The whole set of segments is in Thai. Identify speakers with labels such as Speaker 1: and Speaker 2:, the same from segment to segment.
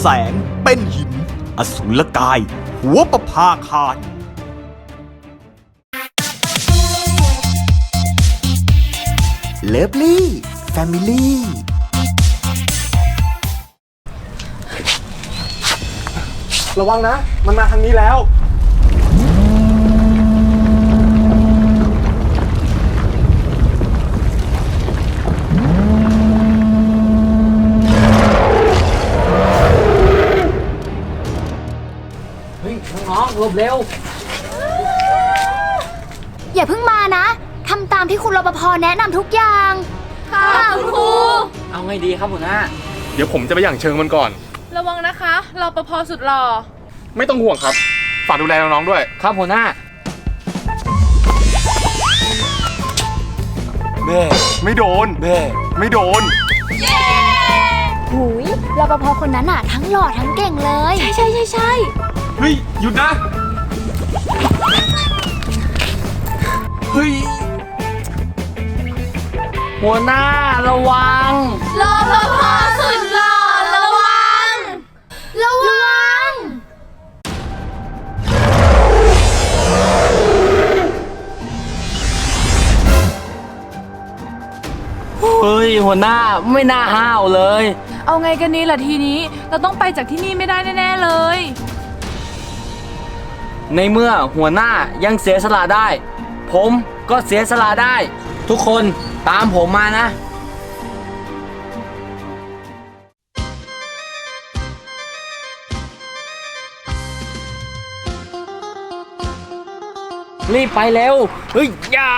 Speaker 1: แสง เป็นหิน อสุรกาย หัวประภาคารเลิฟลี่แฟมิลี่
Speaker 2: ระวังนะ มันมาทางนี้แล้วา
Speaker 3: มที่คุณรปภแนะนำทุกอย่าง ค่ะคุณครู
Speaker 4: เอาไงดีครับหัวหน้า
Speaker 2: เดี๋ยวผมจะไปอย่างเชิงมันก่อน
Speaker 5: ระวังนะคะรปภสุดหล่อ
Speaker 2: ไม่ต้องห่วงครับ ฝากดูแลน้องๆด้วย
Speaker 4: ครับหัวหน้า
Speaker 2: แม่ไม่โดนแม่ไม่โดน
Speaker 3: หุยรปภคนนั้นอะทั้งหล่อทั้งเก่งเลย ใช่ใช่ใช่ใช่
Speaker 2: เฮ้ย หยุดนะ เฮ้ย
Speaker 4: หัวหน้าระวัง
Speaker 3: รปภสุดหล่อระวัง ระวัง
Speaker 4: เฮ้ย หัวหน้าไม่น่าห้าวเลย
Speaker 5: เอาไงกันนี้ล่ะทีนี้ เราต้องไปจากที่นี่ไม่ได้แน่ๆเลย
Speaker 4: ในเมื่อหัวหน้ายังเสียสละได้ ผมก็เสียสละได้ ทุกคน ตามผมมานะ รีบไปเร็ว เฮ้ยอย่า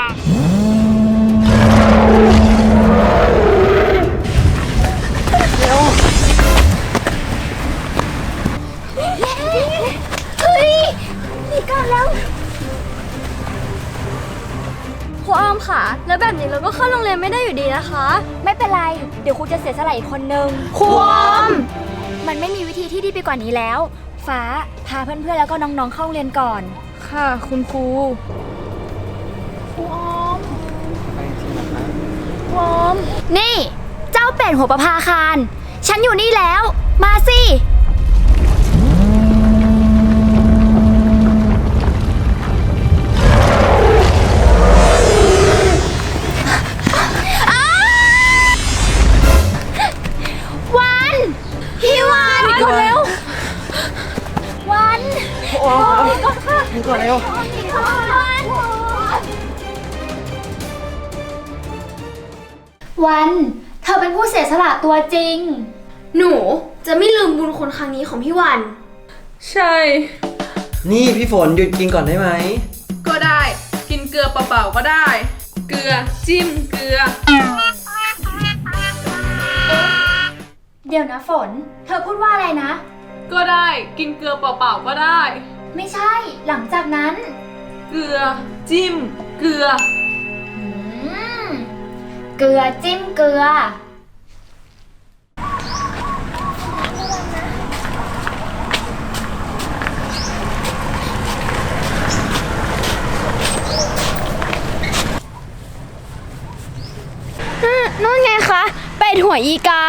Speaker 3: เฮ้ยนีก่อนแล้ว
Speaker 6: รูอ้อมค่ะ แล้วแบบนี้เราก็เข้าโรงเรียนไม่ได้อยู่ดีนะคะ
Speaker 3: ไม่เป็นไร เดี๋ยวครูจะเสียสละอีกคนนึง
Speaker 6: ครูอ้อม
Speaker 3: มันไม่มีวิธีที่ดีไปกว่านี้แล้ว ฟ้าพาเพื่อนๆแล้วก็น้องๆเข้าโรงเรียนก่อน
Speaker 5: ค่ะคุณครู
Speaker 3: นี่ เจ้าเป็ดหัวประภาคาร ฉันอยู่นี่แล้ว มาสิ ก่อนเร็ว วัน
Speaker 4: โอ้ครับก่อนเร็ว
Speaker 3: วัน เธอเป็นผู้เสียสละตัวจริง
Speaker 6: หนูจะไม่ลืมบุญคุณครั้งนี้ของพี่วัน
Speaker 5: ใช่
Speaker 7: นี่พี่ฝนหยุดกินก่อนได้ไหม
Speaker 5: ก็ได้ กินเกลือเปล่าๆก็ได้ เกลือจิ้มเกลือ
Speaker 3: เดี๋ยวนะฝน เธอพูดว่าอะไรนะ
Speaker 5: ก็ได้กินเกลือเปล่าๆก็ได้
Speaker 3: ไม่ใช่ หลังจากนั้น
Speaker 5: เกลือ จิ้ม เกลือ
Speaker 3: อืม เกลือจิ้มเกลือ
Speaker 6: นู่นไงคะ เป็ดหัวอีกา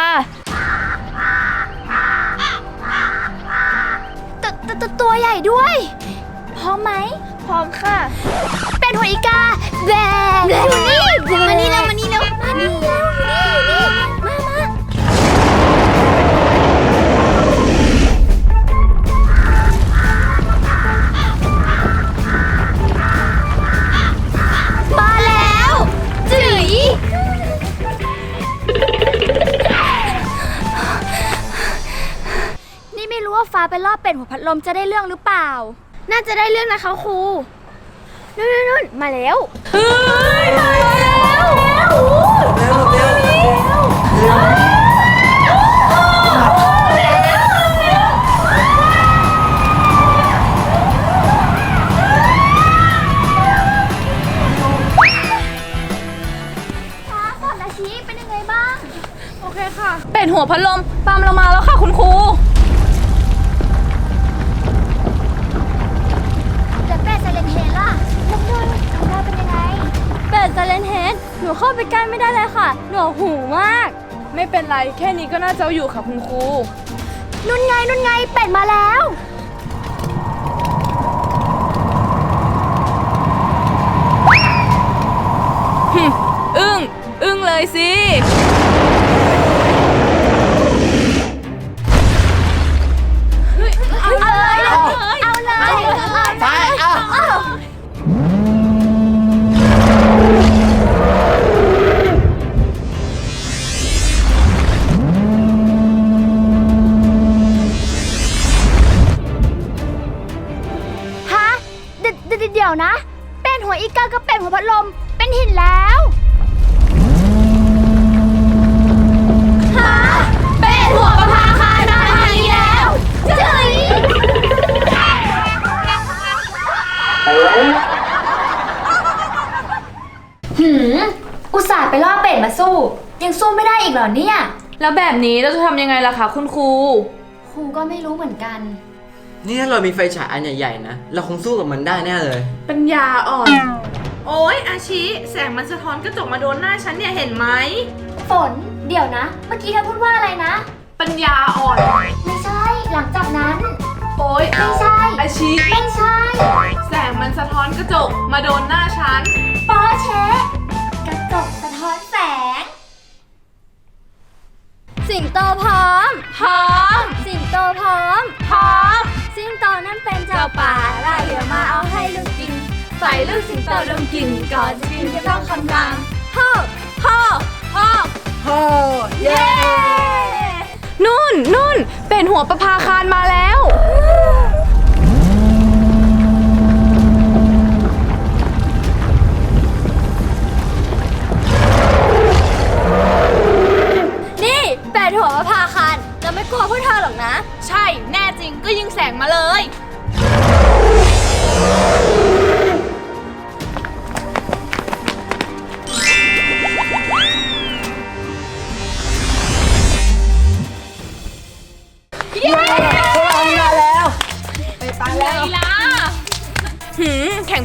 Speaker 3: ตตตตัวใหญ่ด้วย พร้อมไหม
Speaker 6: พร้อมค่ะ
Speaker 3: เป็นหัวอีกาแบกอยู่นี่มานี่แล้วมานี่แล้วมานี่แล้วนี่ ฟ้าไปรอบเป็ดหัวพัดลมจะได้เรื่องหรือเปล่า
Speaker 6: น่าจะได้เรื่องนะคะครูนู่นนู่นนู่นมาแล้ว
Speaker 5: เฮ้ยมาแล้ว
Speaker 3: ฟ้าก่อนอาชีเป็นยังไงบ้าง
Speaker 5: โอเคค่ะ เป็ดหัวพัดลมตามเรามาแล้วค่ะคุณครู
Speaker 6: หนูเข้าไปใกล้ไม่ได้เลยค่ะ หนูหูมาก
Speaker 5: ไม่เป็นไรแค่นี้ก็น่าจะเอาอยู่ค่ะคุณครู
Speaker 3: นุ่นไงนุ่นไงเป็ดมาแล้ว
Speaker 5: อึ้ง อึ้งเลยสิ
Speaker 3: ลมเป็นหินแล้วฮะเป็นหัวประภาคารมาทางนี้แล้วเจ๋ยหืม อุตส่าห์ไปล่อเป็ดมาสู้ ยังสู้ไม่ได้อีกเหรอเนี่ย
Speaker 5: แล้วแบบนี้เราจะทำยังไงล่ะคะคุณครู
Speaker 3: ครูก็ไม่รู้เหมือนกัน
Speaker 7: นี่ถ้าเรามีไฟฉายอันใหญ่ๆนะ เราคงสู้กับมันได้แน่เลย
Speaker 5: ปัญญาอ่อน โอ้ยอาชิแสงมันสะท้อนกระจกมาโดนหน้าฉันเนี่ยเห็นไหม
Speaker 3: ฝน เดี๋ยวนะ เมื่อกี้เธอพูดว่าอะไรนะ
Speaker 5: ปัญญาอ่อน
Speaker 3: ไม่ใช่ หลังจากนั้น
Speaker 5: โอ้ย
Speaker 3: ไม่ใช่
Speaker 5: อาชิ
Speaker 3: ไม่ใช่
Speaker 5: แสงมันสะท้อนกระจกมาโดนหน้าฉัน
Speaker 3: ปอเชะกระ ใส่ลูกสิงโตดมกลิ่นก่อนจะกินก็ต้องคำรามพ่อพ่อพ่อ
Speaker 4: โอ้เย้
Speaker 5: นุ่นนุ่นเป็นหัวประภาคารมาแล้ว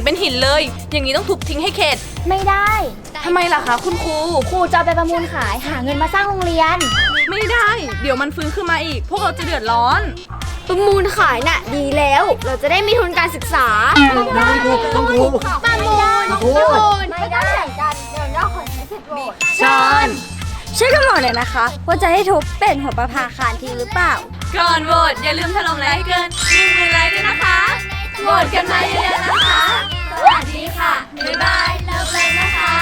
Speaker 3: เป็น
Speaker 5: หินเลย อย่างนี้ต้องทุบทิ้งให้เข็ด
Speaker 3: ไม่ได้
Speaker 5: ทำไมล่ะคะคุณครู
Speaker 3: ครูจะเอาไปประมูลขายหาเงินมาสร้างโรงเรียน
Speaker 5: ไม่ได้ เดี๋ยวมันฟื้นขึ้นมาอีก พวกเราจะเดือดร้อน
Speaker 3: ประมูลขายน่ะดีแล้ว เราจะได้มีทุนการศึกษาไม่ได้
Speaker 7: ต้องถูก
Speaker 3: ประมูล
Speaker 7: ถูก
Speaker 3: ไม่ได้แข่งกันเดี๋ยวเราขอใช้สิทธิ์โหวต
Speaker 4: ชอน
Speaker 6: ช่วยกันบอกหน่อยนะคะ ว่าจะให้ทุบเป็นหัวประภาคารทีหรือเปล่า
Speaker 5: ก่อนโหวตอย่าลืมถล่มไลค์เกินหนึ่งหมื่นไลค์ด้วยนะคะโหวตกันมาเยอะๆนะคะ
Speaker 3: สวัสดีค่ะ บ๊ายบายเลิฟเลยนะคะ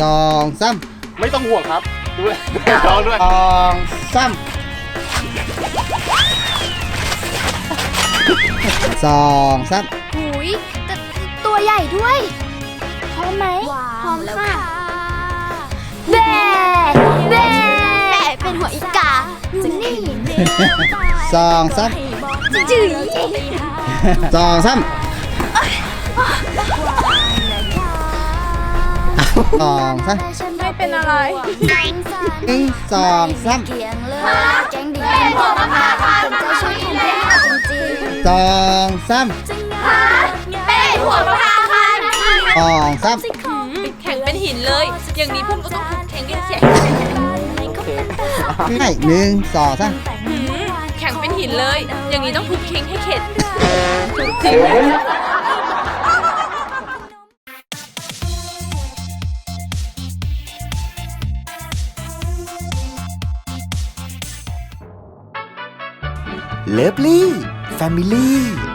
Speaker 8: สองสาม
Speaker 2: ไม่ต้องห่วงครับ ดูแลน้องด้วย
Speaker 8: สองสามสองสาม
Speaker 3: หุยแต่ตัวใหญ่ด้วยพร้อมไหมพร้อมค่ะแบ่แบ่เป็นหัวอีกา จะนี่
Speaker 8: สองสาม
Speaker 3: จืด
Speaker 8: สองสามสองสาม
Speaker 5: ไม่เป็นอะไร
Speaker 8: หนึ่งสองสาม
Speaker 3: แกงดีเป็นหัวประภาคารจะช่วยแม่
Speaker 8: สองสาม
Speaker 3: เป็นหัวประภาคาร
Speaker 8: สองสาม
Speaker 5: แข็งเป็นหินเลย อย่างนี้พวกเราต้องทุบทิ้งให้เสีย
Speaker 8: ให้หนึ่งสองสาม
Speaker 5: หืมแข็งเป็นหินเลย อย่างนี้ต้องทุบทิ้งให้เข็ด
Speaker 1: เลิฟลี่แฟมิลี่